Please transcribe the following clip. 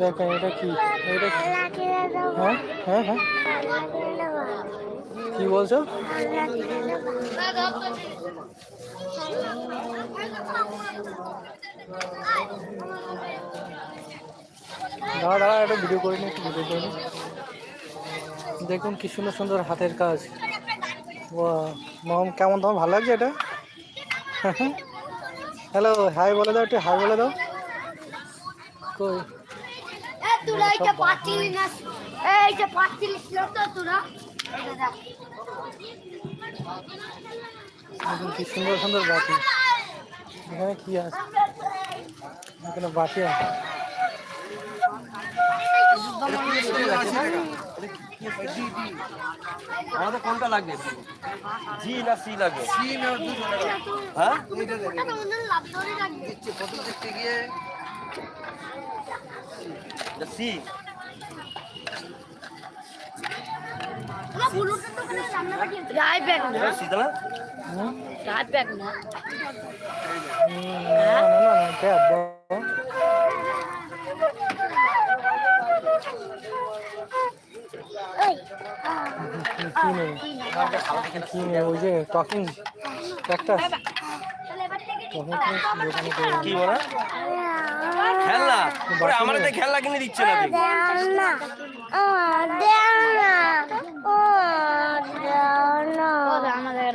দেখেন, এটা কি? এটা হ্যাঁ হ্যাঁ হ্যাঁ। কি বলছো? দাঁড়া দাঁড়া, একটা ভিডিও করে নি একটু ভিডিও করে নি দেখুন কি সুন্দর সুন্দর হাতের কাজ। মম, কেমন, তোমার ভালো লাগছে এটা? হ্যালো হাই বলে দাও, একটু হাই বলে দাও। কই? তোরা এইটা পাচ্ছিলি না এইটা পাচ্ছিলিস না তো তোরা। কি সুন্দর সুন্দর বাটি এখানে কি আছে? এখানে বাটি আছে। আমাদের কোনটা লাগবে জি না সি লাগবে হ্যাঁ? এটা মনে রান্না পাঠিয়েছে রাই ব্যাগ না? না? কি নেই কি নেই ওই যে টকিং ক্যাকটাস কি বলা? খেলনা? ওরে আমার তো খেলনা কিনে দিচ্ছে না আমাদের